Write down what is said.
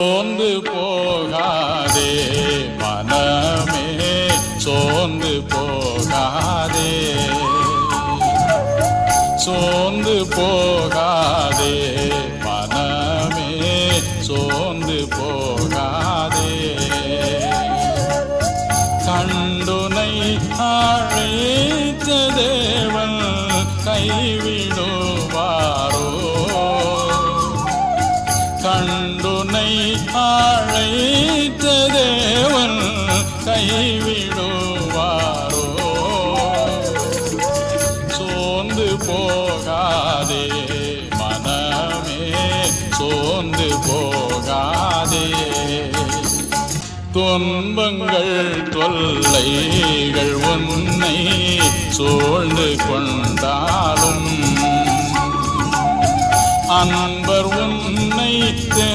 சோர்ந்து போகாதே மனமே சோர்ந்து போகாதே. சோர்ந்து போகாதே மனமே சோர்ந்து போகாதே. கண்டுனை அழைத்த தேவன் கைவிடுவார். கண்டுனை அழைத்த தேவன் கைவிடுவாரோ? சோர்ந்து போகாதே மனமே சோர்ந்து போகாதே. துன்பங்கள் தொல்லைகள் உன்னை சூழ்ந்து கொண்டாலும் அன்பர் உன்னை தே